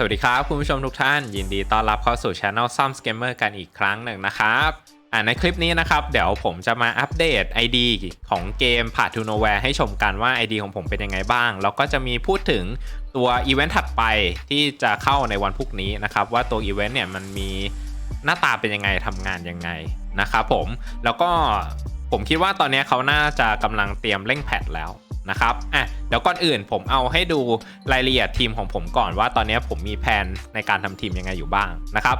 สวัสดีครับ คุณผู้ชมทุกท่าน ยินดีต้อนรับเข้าสู่ช anel ซัมสเกมเมอร์กันอีกครั้งหนึ่งนะครับอ่าในคลิปนี้นะครับ เดี๋ยวผมจะมาอัปเดต ID ของเกม p a t to Nowhere ให้ชมกันว่า ID ของผมเป็นยังไงบ้าง แล้วก็จะมีพูดถึงตัวอีเวนต์ถัดไปที่จะเข้าในวันพรุ่งนี้นะครับ ว่าตัวอีเวนต์เนี่ยมันมีหน้าตาเป็นยังไงทำงานยังไงนะครับผมแล้วก็ผมคิดว่าตอนนี้เขาน่าจะกำลังเตรียมเร่งแพทแล้ว นะครับอะเดี๋ยวก่อนอื่นผมเอาให้ดูรายละเอียดทีมของผมก่อนว่าตอนนี้ผมมีแผนในการทำทีมยังไงอยู่บ้างนะครับ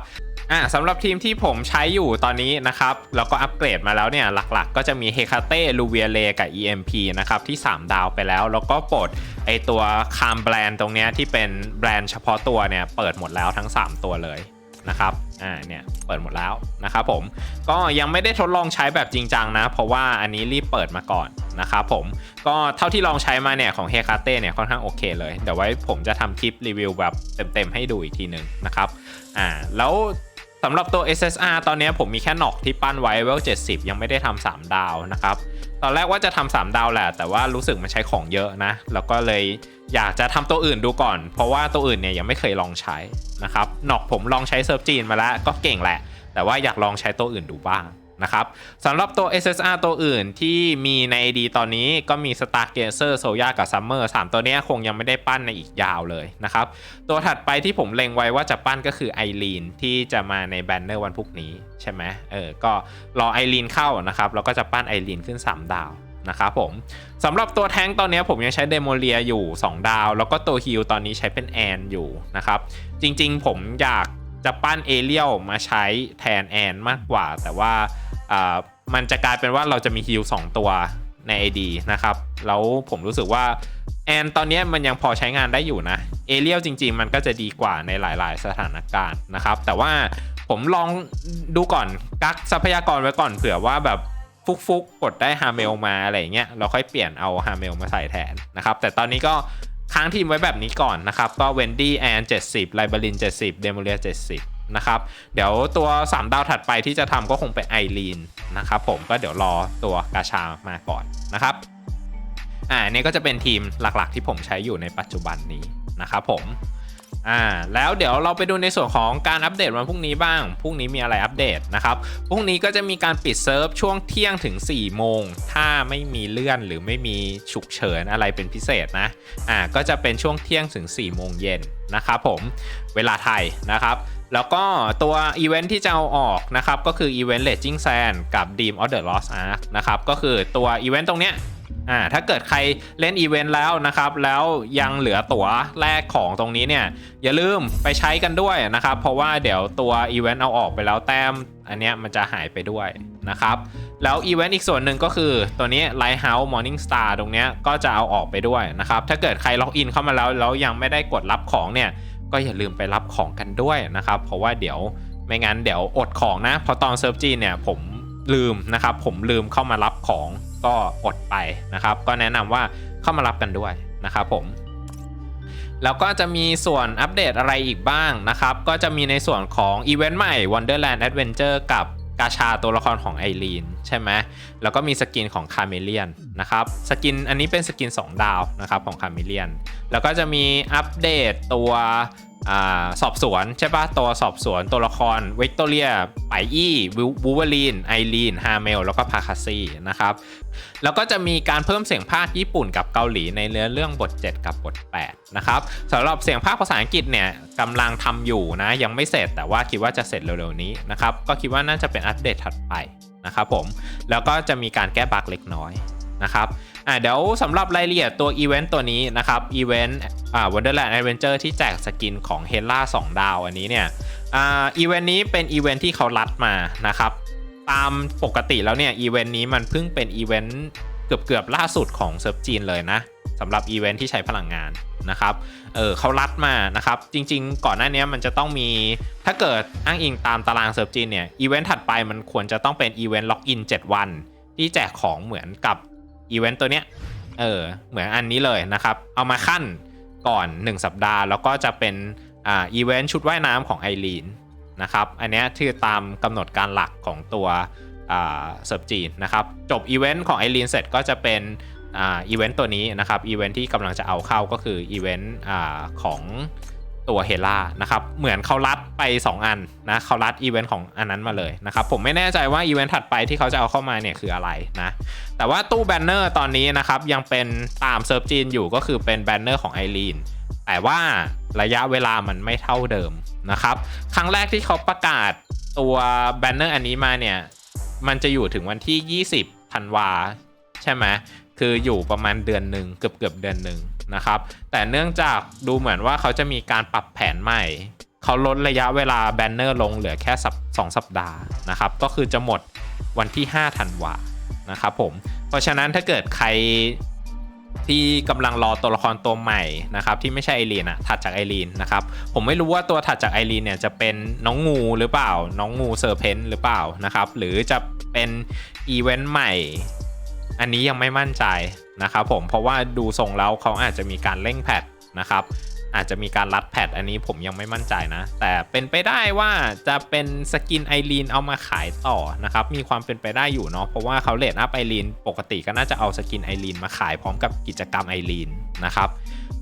อะสำหรับทีมที่ผมใช้อยู่ตอนนี้นะครับแล้วก็อัปเกรดมาแล้วเนี่ยหลักๆ ก็จะมีเฮคาเต้ลูเวียเลกับ EMP นะครับที่ 3 ดาวไปแล้ว แล้วก็ปลดไอตัวคามแบรนด์ตรงเนี้ยที่เป็นแบรนด์เฉพาะตัวเนี่ยเปิดหมดแล้วทั้ง 3 ตัวเลยนะครับ อ่า เนี่ย เปิดหมดแล้วนะครับผม ก็ยังไม่ได้ทดลองใช้แบบจริงจังนะ เพราะว่าอันนี้รีบเปิดมาก่อน นะครับผมก็เท่าที่ลองใช้มาเนี่ยของเฮคาเต้เนี่ยค่อนข้างโอเคเลยเดี๋ยวไว้ผมจะทำคลิปรีวิวแบบเต็มๆให้ดูอีกทีหนึ่งนะครับอ่าแล้วสำหรับตัว SSR ตอนนี้ผมมีแค่หนอกที่ปั้นไว้เวล70 ยังไม่ได้ทำ3ดาวนะครับ ตอนแรกว่าจะทำ3ดาวแหละ แต่ว่ารู้สึกมันใช้ของเยอะนะ แล้วก็เลยอยากจะทำตัวอื่นดูก่อน เพราะว่าตัวอื่นเนี่ยยังไม่เคยลองใช้นะครับหนอกผมลองใช้เซิร์ฟจีนมาแล้วก็เก่งแหละ แต่ว่าอยากลองใช้ตัวอื่นดูบ้าง นะครับสำหรับตัว SSR ตัวอื่นที่มีใน AD ตอนนี้ก็มี Star g a z e r s o y a กับ Summer 3 ตัวนี้คงยังไม่ได้ปั้นในอีกยาวเลยนะครับ ตัวถัดไปที่ผมเล็งไว้ว่าจะปั้นก็คือไอรีนที่จะมาในแบนเนอร์วันพรุ่งนี้ใช่ไหมเออ ก็รอไอรีนเข้านะครับแล้วก็จะปั้นไอรีนขึ้น 3 ดาวนะครับผมสำหรับตัวแท้งตอนนี้ผมยังใช้เดโมเลียอยู่ 2 ดาว แล้วก็ตัวฮิลตอนนี้ใช้เป็นแอนอยู่นะครับจริงๆ ผมอยาก จะปั้นเอเลียลมาใช้แทนแอนมากกว่า แต่ว่าอ่ามันจะกลายเป็นว่าเราจะมีฮิล2ตัวใน AD นะครับ แล้วผมรู้สึกว่าแอนตอนนี้มันยังพอใช้งานได้อยู่นะ เอเลียลจริง ๆ มันก็จะดีกว่าในหลาย ๆ สถานการณ์นะครับ แต่ว่าผมลองดูก่อน กักทรัพยากรไว้ก่อนเผื่อว่าแบบฟุกๆกกดได้ฮาเมลมาอะไรเงี้ย เราค่อยเปลี่ยนเอาฮาเมลมาใส่แทนนะครับ แต่ตอนนี้ก็ ค้างทีมไว้แบบนี้ก่อนนะครับ ก็เวนดี้แอน70ไลบาริน70เดโมเลีย70นะครับเดี๋ยวตัว 3 ดาวถัดไปที่จะทำก็คงเป็นไอรีนนะครับผมก็เดี๋ยวรอตัวกาชามาก่อนนะครับอ่านี่ก็จะเป็นทีมหลักๆที่ผมใช้อยู่ในปัจจุบันนี้นะครับผม อ่าแล้วเดี๋ยวเราไปดูในส่วนของการอัปเดตวันพรุ่งนี้บ้าง พรุ่งนี้มีอะไรอัปเดตนะครับ พรุ่งนี้ก็จะมีการปิดเซิร์ฟช่วงเที่ยงถึง 4 โมง ถ้าไม่มีเลื่อนหรือไม่มีฉุกเฉินอะไรเป็นพิเศษนะ อ่าก็จะเป็นช่วงเที่ยงถึง 4 โมงเย็นนะครับผม เวลาไทยนะครับ แล้วก็ตัวอีเวนท์ที่จะเอาออกนะครับ ก็คืออีเวนต์ Raging Sand กับ Dream of the Lost Ark นะครับ ก็คือตัวอีเวนต์ตรงเนี้ย อ่าถ้าเกิดใครเล่นอีเวนต์แล้วนะครับแล้วยังเหลือตั๋วแลกของตรงนี้เนี่ยอย่าลืมไปใช้กันด้วยนะครับ เพราะว่าเดี๋ยวตัวอีเวนต์เอาออกไปแล้วแต้มอันเนี้ยมันจะหายไปด้วยนะครับ แล้วอีเวนต์อีกส่วนหนึ่งก็คือตัวนี้ Lighthouse Morning Star ตรงเนี้ยก็จะเอาออกไปด้วยนะครับ ถ้าเกิดใครล็อกอินเข้ามาแล้วแล้วยังไม่ได้กดรับของเนี่ยก็อย่าลืมไปรับของกันด้วยนะครับ เพราะว่าเดี๋ยวไม่งั้นเดี๋ยวอดของนะเพราะตอนเซิร์ฟจีนเนี่ยผม ลืมนะครับ ผมลืมเข้ามารับของก็อดไปนะครับ ก็แนะนำว่าเข้ามารับกันด้วยนะครับผมแล้วก็จะมีส่วนอัปเดตอะไรอีกบ้างนะครับ ก็จะมีในส่วนของอีเวนต์ใหม่ Wonderland Adventure กับกาชาตัวละครของไอรีนใช่ไหมแล้วก็มีสกินของคาเมเลียนนะครับ สกินอันนี้เป็นสกิน 2 ดาวนะครับของคาเมเลียน แล้วก็จะมีอัปเดตตัว อสอบสวนใช่ปะตัวสอบสวนตัวละครวิกตอเรียไปอี้บูเวอรีนไอรีนฮาเมลแล้วก็พาคาซี่นะครับ แล้วก็จะมีการเพิ่มเสียงภาคญี่ปุ่นกับเกาหลีในเนื้อเรื่องบท 7 กับบท 8 นะครับสำหรับเสียงภาคภาษาอังกฤษเนี่ยกำลังทำอยู่นะ ยังไม่เสร็จแต่ว่าคิดว่าจะเสร็จเร็วๆนี้นะครับ ก็คิดว่าน่าจะเป็นอัปเดตถัดไปนะครับผมแล้วก็จะมีการแก้บั๊กเล็กน้อยนะครับอ่าเดี๋ยวสำหรับรายละเอียดตัวอีเวนต์ตัวนี้นะครับอีเวนต์ อ่า Wonderland Adventure ที่แจกสกินของเฮล่า2ดาวอันนี้เนี่ยอ่าอีเวนต์นี้เป็นอีเวนต์ที่เขารัดมานะครับ ตามปกติแล้วเนี่ยอีเวนต์นี้มันเพิ่งเป็นอีเวนต์เกือบเกือบล่าสุดของเซิร์ฟจีนเลยนะสำหรับอีเวนต์ที่ใช้พลังงานนะครับ เออเขารัดมานะครับ จริง ๆ ก่อนหน้านี้มันจะต้องมี ถ้าเกิดอ้างอิงตามตารางเซิร์ฟจีนเนี่ย อีเวนต์ถัดไปมันควรจะต้องเป็นอีเวนต์ล็อกอิน7วัน ที่แจกของเหมือนกับอีเวนต์ตัวเนี้ย เออ เหมือนอันนี้เลยนะครับ เอามาขั้น ก่อน 1 สัปดาห์ แล้วก็จะเป็นอ่าอีเวนต์ชุดว่ายน้ำของไอรีนนะครับอันนี้ยคือตามกำหนดการหลักของตัวเซิร์ฟจีนนะครับจบอีเวนต์ของไอรีนเสร็จก็จะเป็นอ่าอีเวนต์ตัวนี้นะครับอีเวนต์ที่กำลังจะเอาเข้าก็คืออีเวนต์อ่าของ ตัวเฮล่านะครับ เหมือนเขารัดไป 2 อันนะเขารัดอีเวนต์ของอันนั้นมาเลยนะครับ ผมไม่แน่ใจว่าอีเวนต์ถัดไปที่เขาจะเอาเข้ามาเนี่ยคืออะไรนะ แต่ว่าตู้แบนเนอร์ตอนนี้นะครับยังเป็นตามเซิร์ฟจีนอยู่ก็คือเป็นแบนเนอร์ของไอรีนแต่ว่าระยะเวลามันไม่เท่าเดิมนะครับ ครั้งแรกที่เขาประกาศตัวแบนเนอร์อันนี้มาเนี่ย มันจะอยู่ถึงวันที่ 20ธันวาใช่ไหมคืออยู่ประมาณเดือนหนึ่งเกือบเกือบเดือนหนึ่ง นะครับ แต่เนื่องจากดูเหมือนว่าเขาจะมีการปรับแผนใหม่ เขาลดระยะเวลาแบนเนอร์ลงเหลือแค่สัปสองสัปดาห์นะครับ ก็คือจะหมดวันที่5ธันวานะครับผม เพราะฉะนั้นถ้าเกิดใครที่กำลังรอตัวละครตัวใหม่นะครับที่ไม่ใช่ไอรีนอะถัดจากไอรีนนะครับผมไม่รู้ว่าตัวถัดจากไอรีนเนี่ยจะเป็นน้องงูหรือเปล่า น้องงูเซอร์เพนหรือเปล่านะครับหรือจะเป็นอีเวนต์ใหม่ อันนี้ยังไม่มั่นใจนะครับผมเพราะว่าดูทรงแล้วเขาอาจจะมีการเร่งแพทนะครับอาจจะมีการรัดแพทอันนี้ผมยังไม่มั่นใจนะ แต่เป็นไปได้ว่าจะเป็นสกินไอรีนเอามาขายต่อนะครับ มีความเป็นไปได้อยู่เนาะเพราะว่าเขาเลดอัพไอรีนปกติก็น่าจะเอาสกินไอรีนมาขายพร้อมกับกิจกรรมไอรีนนะครับ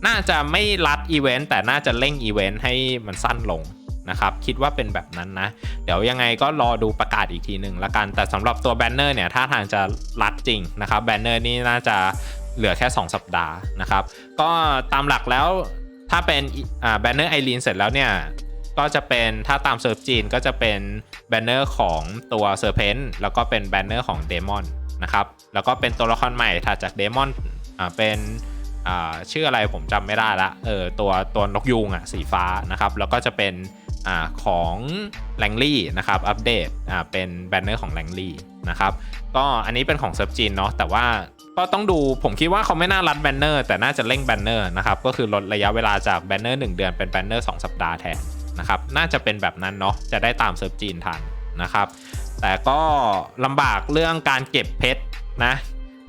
น่าจะไม่รัดอีเวนต์แต่น่าจะเร่งอีเวนต์ให้มันสั้นลง นะครับ คิดว่าเป็นแบบนั้นนะ เดี๋ยวยังไงก็รอดูประกาศอีกทีหนึ่งละกัน แต่สำหรับตัวแบนเนอร์เนี่ยถ้าทางจะรัดจริงนะครับ แบนเนอร์นี่น่าจะเหลือแค่ 2 สัปดาห์นะครับ ก็ตามหลักแล้วถ้าเป็นแบนเนอร์ไอรีนเสร็จแล้วเนี่ยก็จะเป็นถ้าตามเซิร์ฟจีนก็จะเป็นแบนเนอร์ของตัวเซอร์เพนแล้วก็เป็นแบนเนอร์ของเดมอนนะครับแล้วก็เป็นตัวละครใหม่ถัดจากเดมอนอ่าเป็นอ่าชื่ออะไรผมจำไม่ได้ละเออตัวตัวนกยูงอะสีฟ้านะครับแล้วก็จะเป็น อของแลงลี่นะครับอัปเดตเป็นแบนเนอร์ของแลงลี่นะครับก็อันนี้เป็นของเซิร์ฟจีนเนาะแต่ว่าก็ต้องดูผมคิดว่าเขาไม่น่ารัดแบนเนอร์แต่น่าจะเร่งแบนเนอร์นะครับก็คือลดระยะเวลาจากแบนเนอร์1เดือนเป็นแบนเนอร์2สัปดาห์แทนนะครับน่าจะเป็นแบบนั้นเนาะจะได้ตามเซิร์ฟจีนทันนะครับแต่ก็ลำบากเรื่องการเก็บเพชรนะ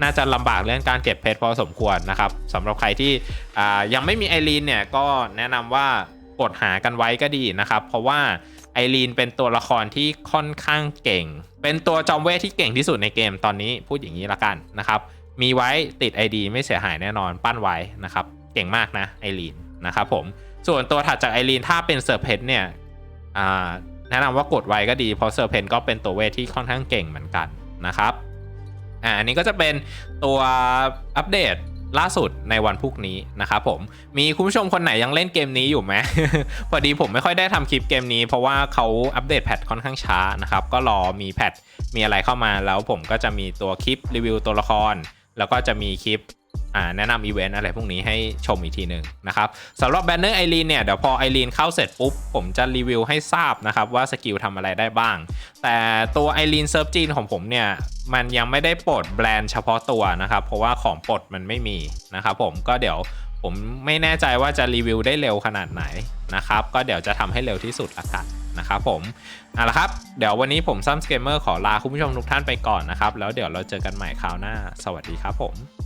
น่าจะลำบากเรื่องการเก็บเพชรพอสมควรนะครับสำหรับใครที่ยังไม่มีไอรีนเนี่ยก็แนะนำว่า กดหากันไว้ก็ดีนะครับ เพราะว่าไอรีนเป็นตัวละครที่ค่อนข้างเก่ง เป็นตัวจอมเวทที่เก่งที่สุดในเกมตอนนี้พูดอย่างนี้ละกันนะครับ มีไว้ติด ID ไม่เสียหายแน่นอนปั้นไว้นะครับ เก่งมากนะไอรีนนะครับผม ส่วนตัวถัดจากไอรีนถ้าเป็นเซอร์เพนเนี่ยแนะนำว่ากดไว้ก็ดี เพราะเซอร์เพนก็เป็นตัวเวทที่ค่อนข้างเก่งเหมือนกันนะครับ อ่าอันนี้ก็จะเป็นตัวอัปเดต ล่าสุดในวันพรุ่งนี้นะครับผมมีคุณผู้ชมคนไหนยังเล่นเกมนี้อยู่ไหมพอดีผมไม่ค่อยได้ทำคลิปเกมนี้ เพราะว่าเขาอัปเดตแพทค่อนข้างช้านะครับก็รอมีแพทมีอะไรเข้ามาแล้วผมก็จะมีตัวคลิปรีวิวตัวละคร แล้วก็จะมีคลิป แนะนำอีเวนต์อะไรพวกนี้ให้ชมอีกทีหนึ่งนะครับสำหรับแบนเนอร์ไอรีนเนี่ย เดี๋ยวพอไอรีนเข้าเสร็จปุ๊บ ผมจะรีวิวให้ทราบนะครับว่าสกิลทำอะไรได้บ้าง แต่ตัวไอรีนเซิร์ฟจีนของผมเนี่ย มันยังไม่ได้ปลดแบรนด์เฉพาะตัวนะครับ เพราะว่าของปลดมันไม่มีนะครับผมก็เดี๋ยวผมไม่แน่ใจว่าจะรีวิวได้เร็วขนาดไหนนะครับ ก็เดี๋ยวจะทำให้เร็วที่สุดละกันนะครับผมเอาละครับ เดี๋ยววันนี้ผมซัมสเกมเมอร์ขอลาคุณผู้ชมทุกท่านไปก่อนนะครับ แล้วเดี๋ยวเราเจอกันใหม่คราวหน้า สวัสดีครับผม